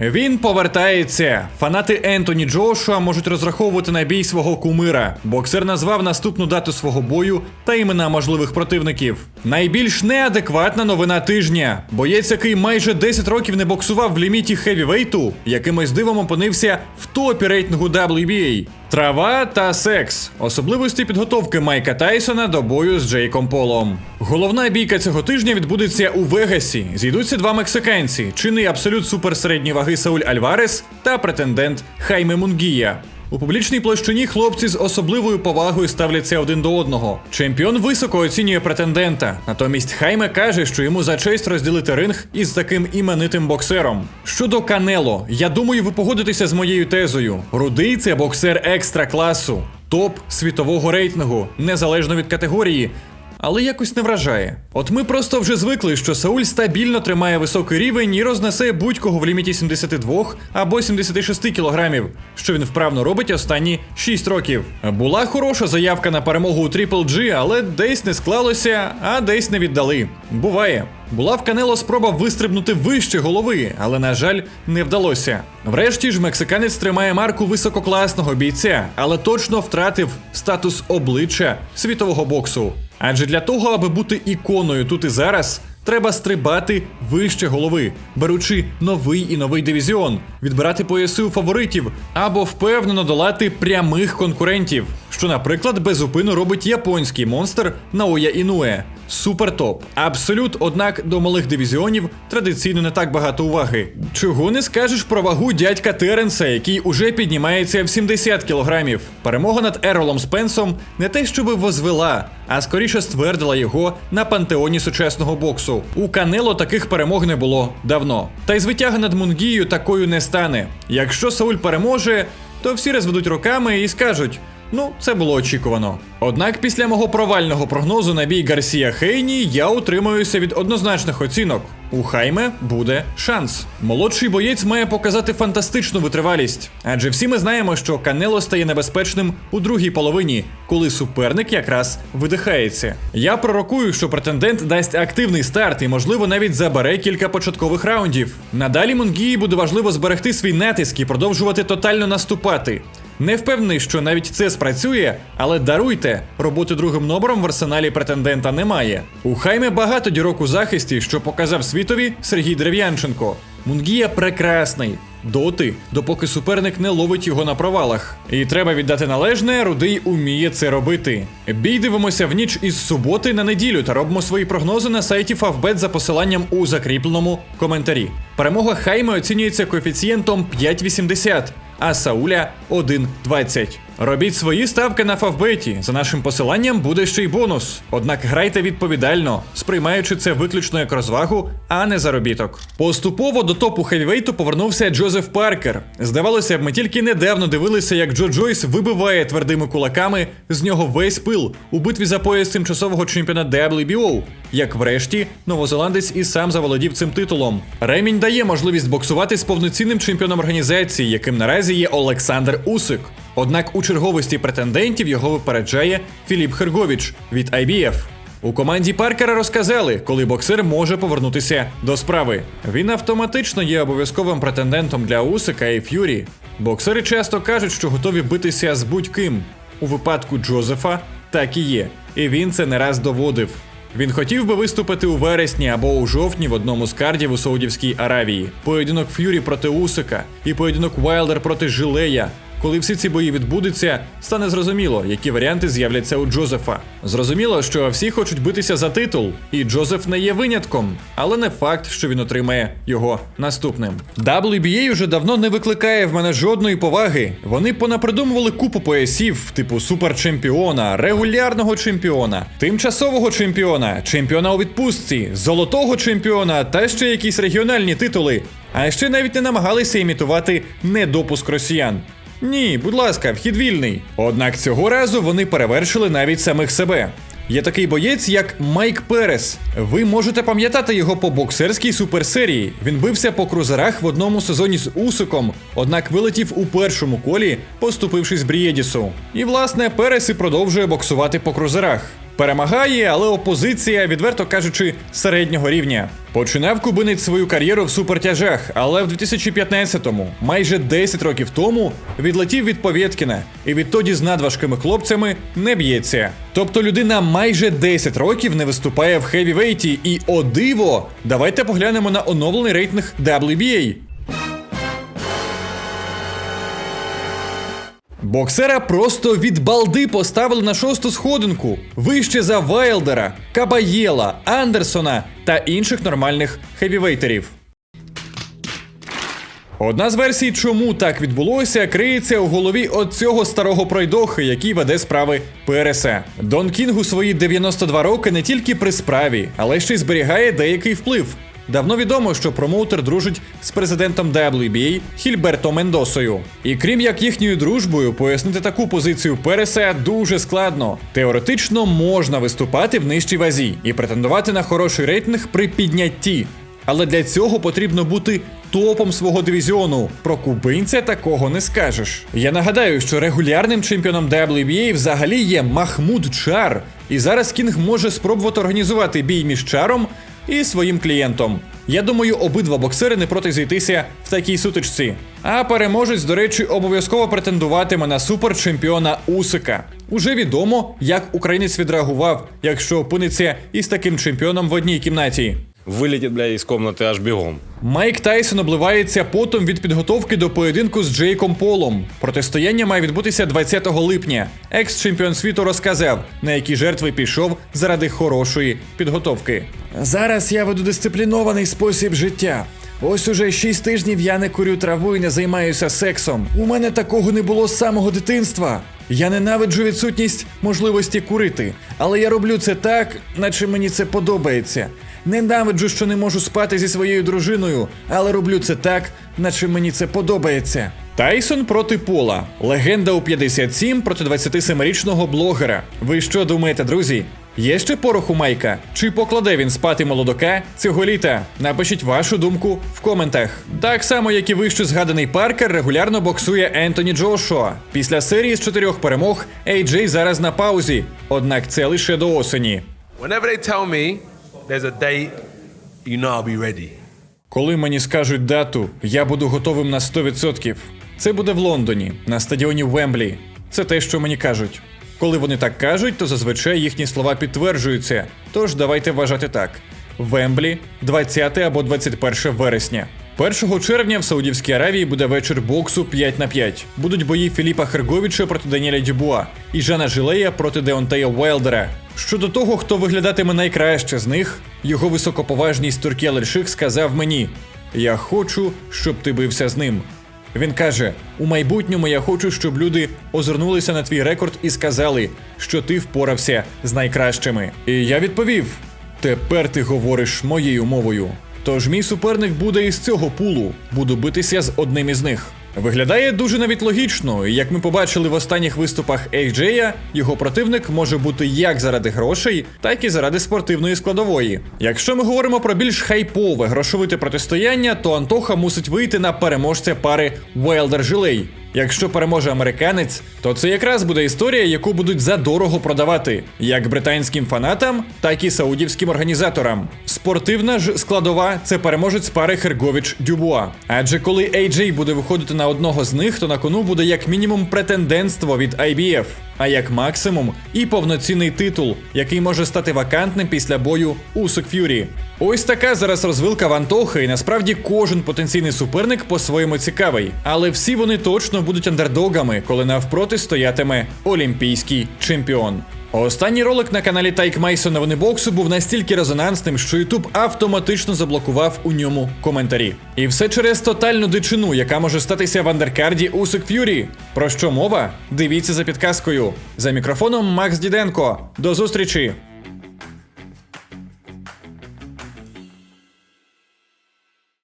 Він повертається. Фанати Ентоні Джошуа можуть розраховувати на бій свого кумира. Боксер назвав наступну дату свого бою та імена можливих противників. Найбільш неадекватна новина тижня. Боєць, який майже 10 років не боксував в ліміті хевівейту, якимось дивом опинився в топі рейтингу WBA. Трава та секс. Особливості підготовки Майка Тайсона до бою з Джейком Полом. Головна бійка цього тижня відбудеться у Вегасі. Зійдуться два мексиканці: чинний абсолют суперсередньої ваги Сауль Альварес та претендент Хайме Мунгія. У публічній площині хлопці з особливою повагою ставляться один до одного. Чемпіон високо оцінює претендента. Натомість Хайме каже, що йому за честь розділити ринг із таким іменитим боксером. Щодо Канело, я думаю, ви погодитеся з моєю тезою. Рудий це боксер екстра класу, топ світового рейтингу, незалежно від категорії. Але якось не вражає. От ми просто вже звикли, що Сауль стабільно тримає високий рівень і рознесе будь-кого в ліміті 72 або 76 кілограмів, що він вправно робить останні 6 років. Була хороша заявка на перемогу у Triple G, але десь не склалося, а десь не віддали. Буває. Була в Канело спроба вистрибнути вище голови, але, на жаль, не вдалося. Врешті ж, мексиканець тримає марку висококласного бійця, але точно втратив статус обличчя світового боксу. Адже для того, аби бути іконою тут і зараз, треба стрибати вище голови, беручи новий і новий дивізіон, відбирати пояси у фаворитів або впевнено долати прямих конкурентів, що, наприклад, безупину робить японський монстр Наоя Інуе. Супер топ. Абсолют, однак до малих дивізіонів традиційно не так багато уваги. Чого не скажеш про вагу дядька Теренса, який уже піднімається в 70 кілограмів. Перемога над Еролом Спенсом не те, щоби возвела, а скоріше ствердила його на пантеоні сучасного боксу. У Канело таких перемог не було давно. Та й звитяга над Мунгією такою не стане. Якщо Сауль переможе, то всі розведуть руками і скажуть. Ну, це було очікувано. Однак після мого провального прогнозу на бій Гарсія Хейні я утримуюся від однозначних оцінок. У Хайме буде шанс. Молодший боєць має показати фантастичну витривалість, адже всі ми знаємо, що Канело стає небезпечним у другій половині, коли суперник якраз видихається. Я пророкую, що претендент дасть активний старт і, можливо, навіть забере кілька початкових раундів. Надалі Мунгії буде важливо зберегти свій натиск і продовжувати тотально наступати. Не впевнений, що навіть це спрацює, але даруйте, роботи другим номером в арсеналі претендента немає. У Хайме багато дірок у захисті, що показав світові Сергій Дерев'янченко. Мунгія прекрасний. Доти, допоки суперник не ловить його на провалах. І треба віддати належне, рудий уміє це робити. Бій дивимося в ніч із суботи на неділю та робимо свої прогнози на сайті Favbet за посиланням у закріпленому коментарі. Перемога Хайме оцінюється коефіцієнтом 5,80 а Сауля 1.20. Робіть свої ставки на Фавбеті. За нашим посиланням буде ще й бонус. Однак грайте відповідально, сприймаючи це виключно як розвагу, а не заробіток. Поступово до топу хевівейту повернувся Джозеф Паркер. Здавалося б, ми тільки недавно дивилися, як Джо Джойс вибиває твердими кулаками з нього весь пил у битві за пояс тимчасового чемпіона WBO. Як врешті, новозеландець і сам заволодів цим титулом. Ремінь дає можливість боксувати з повноцінним чемпіоном організації, яким наразі є Олександр Усик. Однак у черговості претендентів його випереджає Філіп Херговіч від IBF. У команді Паркера розказали, коли боксер може повернутися до справи. Він автоматично є обов'язковим претендентом для Усика і Ф'юрі. Боксери часто кажуть, що готові битися з будь-ким. У випадку Джозефа так і є, і він це не раз доводив. Він хотів би виступити у вересні або у жовтні в одному з кардів у Саудівській Аравії. Поєдинок Ф'юрі проти Усика і поєдинок Вайлдер проти Жилея. Коли всі ці бої відбудуться, стане зрозуміло, які варіанти з'являться у Джозефа. Зрозуміло, що всі хочуть битися за титул, і Джозеф не є винятком, але не факт, що він отримає його наступним. WBA уже давно не викликає в мене жодної поваги. Вони понапридумували купу поясів, типу суперчемпіона, регулярного чемпіона, тимчасового чемпіона, чемпіона у відпустці, золотого чемпіона та ще якісь регіональні титули. А ще навіть не намагалися імітувати недопуск росіян. Ні, будь ласка, вхід вільний. Однак цього разу вони перевершили навіть самих себе. Є такий боєць, як Майк Перес. Ви можете пам'ятати його по боксерській суперсерії. Він бився по крузерах в одному сезоні з Усиком, однак вилетів у першому колі, поступившись Брієдісу. І власне Перес і продовжує боксувати по крузерах. Перемагає, але опозиція, відверто кажучи, середнього рівня. Починав кубинець свою кар'єру в супертяжах, але в 2015-му, майже 10 років тому, відлетів від Повєткіна і відтоді з надважкими хлопцями не б'ється. Тобто людина майже 10 років не виступає в хевівейті, і о диво! Давайте поглянемо на оновлений рейтинг WBA. Боксера просто від балди поставили на шосту сходинку, вище за Вайлдера, Кабаєла, Андерсона та інших нормальних хевівейтерів. Одна з версій, чому так відбулося, криється у голові от цього старого пройдохи, який веде справи ПРСА. Дон Кінг у свої 92 роки не тільки при справі, але ще й зберігає деякий вплив. Давно відомо, що промоутер дружить з президентом WBA Хільберто Мендосою. І крім як їхньою дружбою, пояснити таку позицію Переса дуже складно. Теоретично можна виступати в нижчій вазі і претендувати на хороший рейтинг при піднятті. Але для цього потрібно бути топом свого дивізіону. Про кубинця такого не скажеш. Я нагадаю, що регулярним чемпіоном WBA взагалі є Махмуд Чар, і зараз Кінг може спробувати організувати бій між Чаром і своїм клієнтом. Я думаю, обидва боксери не проти зійтися в такій сутичці. А переможець, до речі, обов'язково претендуватиме на суперчемпіона Усика. Уже відомо, як українець відреагував, якщо опиниться із таким чемпіоном в одній кімнаті. Вылетит, бля, из комнаты аж бегом. Майк Тайсон обливається потом від підготовки до поєдинку з Джейком Полом. Протистояння має відбутися 20 липня. Екс-чемпіон світу розказав, на які жертви пішов заради хорошої підготовки. Зараз я веду дисциплінований спосіб життя. Ось уже 6 тижнів я не курю траву і не займаюся сексом. У мене такого не було з самого дитинства. Я ненавиджу відсутність можливості курити, але я роблю це так, наче мені це подобається. Ненавиджу, що не можу спати зі своєю дружиною, але роблю це так, наче мені це подобається. Тайсон проти Пола. Легенда у 57 проти 27-річного блогера. Ви що думаєте, друзі? Є ще порох у Майка? Чи покладе він спати молодока цього літа? Напишіть вашу думку в коментах. Так само, як і вище згаданий Паркер, регулярно боксує Ентоні Джошуа. Після серії з чотирьох перемог AJ зараз на паузі. Однак це лише до осені. Whenever they tell me there's a date, you know I'll be ready. Коли мені скажуть дату, я буду готовим на 100%. Це буде в Лондоні, на стадіоні Вемблі. Це те, що мені кажуть. Коли вони так кажуть, то зазвичай їхні слова підтверджуються. Тож давайте вважати так: Вемблі, 20 або 21 вересня. 1 червня в Саудівській Аравії буде вечір боксу 5 на 5. Будуть бої Філіпа Херговича проти Даніеля Дюбуа і Жана Жилея проти Деонтея Уайлдера. Щодо того, хто виглядатиме найкраще з них, його високоповажність Туркія Лельших сказав мені: Я хочу, щоб ти бився з ним. Він каже: у майбутньому я хочу, щоб люди озирнулися на твій рекорд і сказали, що ти впорався з найкращими. І я відповів: тепер ти говориш моєю мовою. Тож мій суперник буде із цього пулу, буду битися з одним із них. Виглядає дуже навіть логічно, і як ми побачили в останніх виступах AJ, його противник може бути як заради грошей, так і заради спортивної складової. Якщо ми говоримо про більш хайпове грошовите протистояння, то Антоха мусить вийти на переможця пари Wilder Жилей. Якщо переможе американець, то це якраз буде історія, яку будуть задорого продавати як британським фанатам, так і саудівським організаторам. Спортивна ж складова це переможець пари Хергович Дюбуа. Адже коли AJ буде виходити на одного з них, то на кону буде як мінімум претендентство від IBF, а як максимум і повноцінний титул, який може стати вакантним після бою у Сокф'юрі. Ось така зараз розвилка в Антохи, і насправді кожен потенційний суперник по-своєму цікавий. Але всі вони точно будуть андердогами, коли навпроти стоятиме олімпійський чемпіон. Останній ролик на каналі Тайк Майсон новини боксу був настільки резонансним, що Ютуб автоматично заблокував у ньому коментарі. І все через тотальну дичину, яка може статися в андеркарді у Сикф'юрі. Про що мова? Дивіться за підказкою. За мікрофоном Макс Діденко. До зустрічі!